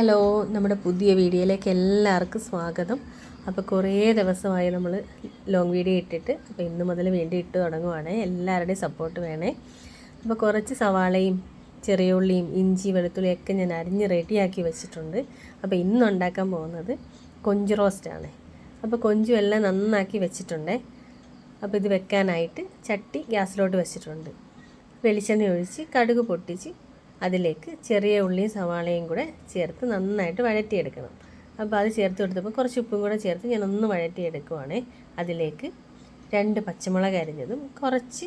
Hello നമ്മുടെ പുതിയ വീഡിയോയിലേക്ക് എല്ലാവർക്കും സ്വാഗതം. അപ്പോൾ കുറേ ദിവസമായി നമ്മൾ ലോങ് വീഡിയോ ഇട്ടിട്ട് അപ്പോൾ ഇന്ന് മുതൽ വീണ്ടും ഇട്ട് തുടങ്ങുവാണ്. എല്ലാവരുടെയും സപ്പോർട്ട് വേണേ. അപ്പോൾ കുറച്ച് സവാളയും ചെറിയ ഉള്ളിയും ഇഞ്ചി വെളുത്തുള്ളിയൊക്കെ ഞാൻ അരിഞ്ഞ് റെഡിയാക്കി വെച്ചിട്ടുണ്ട്. അപ്പോൾ ഇന്ന് ഉണ്ടാക്കാൻ പോകുന്നത് കൊഞ്ച് റോസ്റ്റാണ് അപ്പോൾ കൊഞ്ചും എല്ലാം നന്നാക്കി വെച്ചിട്ടുണ്ടേ. അപ്പോൾ ഇത് വെക്കാനായിട്ട് ചട്ടി ഗ്യാസിലോട്ട് വെച്ചിട്ടുണ്ട്. വെളിച്ചെണ്ണ ഒഴിച്ച് കടുക് പൊട്ടിച്ച് അതിലേക്ക് ചെറിയ ഉള്ളിയും സവാളയും കൂടെ ചേർത്ത് നന്നായിട്ട് വഴറ്റിയെടുക്കണം. അപ്പോൾ അത് ചേർത്ത് കൊടുത്തപ്പോൾ കുറച്ച് ഉപ്പും കൂടെ ചേർത്ത് ഞാൻ ഒന്ന് വഴറ്റിയെടുക്കുവാണേ. അതിലേക്ക് രണ്ട് പച്ചമുളക് അരിഞ്ഞതും കുറച്ച്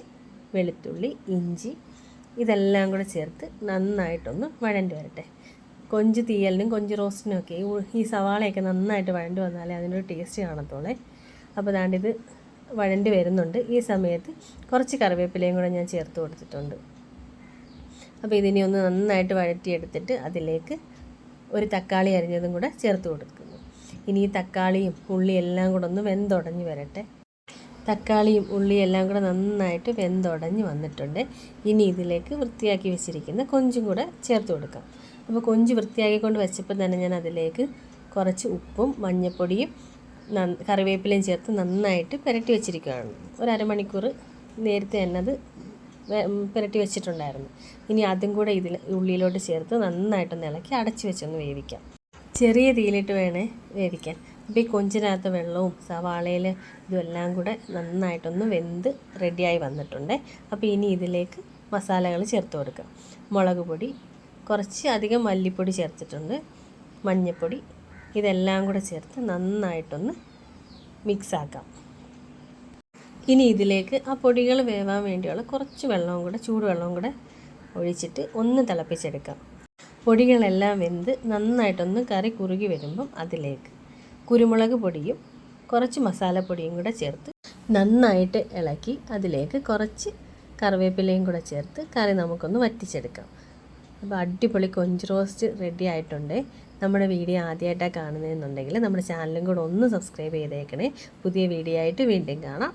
വെളുത്തുള്ളി ഇഞ്ചി ഇതെല്ലാം കൂടെ ചേർത്ത് നന്നായിട്ടൊന്ന് വഴണ്ടി വരട്ടെ. കൊഞ്ച് തീയലിനും കൊഞ്ച് റോസ്റ്റിനും ഒക്കെ ഈ സവാളയൊക്കെ നന്നായിട്ട് വഴണ്ടി വന്നാലേ അതിനൊരു ടേസ്റ്റ് കാണത്തോളെ അപ്പോൾ ദാണ്ടിത് വഴണ്ടി വരുന്നുണ്ട്. ഈ സമയത്ത് കുറച്ച് കറിവേപ്പിലയും കൂടെ ഞാൻ ചേർത്ത് കൊടുത്തിട്ടുണ്ട്. അപ്പോൾ ഇതിനെ ഒന്ന് നന്നായിട്ട് വഴറ്റിയെടുത്തിട്ട് അതിലേക്ക് ഒരു തക്കാളി അരിഞ്ഞതും കൂടെ ചേർത്ത് കൊടുക്കുന്നു. ഇനി ഈ തക്കാളിയും ഉള്ളിയും എല്ലാം കൂടെ ഒന്ന് വെന്തുടഞ്ഞ് വരട്ടെ. തക്കാളിയും ഉള്ളിയും എല്ലാം കൂടെ നന്നായിട്ട് വെന്തുടഞ്ഞ് വന്നിട്ടുണ്ട്. ഇനി ഇതിലേക്ക് വൃത്തിയാക്കി വെച്ചിരിക്കുന്ന കൊഞ്ചും കൂടെ ചേർത്ത് കൊടുക്കാം. അപ്പോൾ കൊഞ്ച് വൃത്തിയാക്കിക്കൊണ്ട് വെച്ചപ്പോൾ തന്നെ ഞാൻ അതിലേക്ക് കുറച്ച് ഉപ്പും മഞ്ഞൾപ്പൊടിയും കറിവേപ്പിലയും ചേർത്ത് നന്നായിട്ട് പുരട്ടി വെച്ചിരിക്കുകയാണ്. ഒരു അരമണിക്കൂർ നേരത്തെ തന്നെ അത് പുരട്ടി വെച്ചിട്ടുണ്ടായിരുന്നു. ഇനി അതും കൂടെ ഇതിൽ ഉള്ളിയിലോട്ട് ചേർത്ത് നന്നായിട്ടൊന്ന് ഇളക്കി അടച്ചു വെച്ചൊന്ന് വേവിക്കാം. ചെറിയ തീയിലിട്ട് വേണേ വേവിക്കാൻ. അപ്പോൾ ഈ കൊഞ്ചിനകത്ത് വെള്ളവും സവാളയിൽ ഇതുമെല്ലാം കൂടെ നന്നായിട്ടൊന്ന് വെന്ത് റെഡിയായി വന്നിട്ടുണ്ട്. അപ്പോൾ ഇനി ഇതിലേക്ക് മസാലകൾ ചേർത്ത് കൊടുക്കാം. മുളക് പൊടി കുറച്ച് അധികം മല്ലിപ്പൊടി ചേർത്തിട്ടുണ്ട്. മഞ്ഞൾപ്പൊടി ഇതെല്ലാം കൂടെ ചേർത്ത് നന്നായിട്ടൊന്ന് മിക്സാക്കാം ഇനി ഇതിലേക്ക് ആ പൊടികൾ വേവാൻ വേണ്ടിയുള്ള കുറച്ച് വെള്ളവും കൂടെ ചൂടുവെള്ളവും കൂടെ ഒഴിച്ചിട്ട് ഒന്ന് തിളപ്പിച്ചെടുക്കാം. പൊടികളെല്ലാം വെന്ത് നന്നായിട്ടൊന്ന് കറി കുറുകി വരുമ്പം അതിലേക്ക് കുരുമുളക് പൊടിയും കുറച്ച് മസാലപ്പൊടിയും കൂടെ ചേർത്ത് നന്നായിട്ട് ഇളക്കി അതിലേക്ക് കുറച്ച് കറിവേപ്പിലയും കൂടെ ചേർത്ത് കറി നമുക്കൊന്ന് വറ്റിച്ചെടുക്കാം. അപ്പോൾ അടിപൊളി കൊഞ്ച് റോസ്റ്റ് റെഡി ആയിട്ടുണ്ട്. നമ്മുടെ വീഡിയോ ആദ്യമായിട്ടാണ് കാണുന്നതെന്നുണ്ടെങ്കിൽ നമ്മുടെ ചാനലും കൂടെ ഒന്ന് സബ്സ്ക്രൈബ് ചെയ്തേക്കണേ. പുതിയ വീഡിയോ ആയിട്ട് വീണ്ടും കാണാം.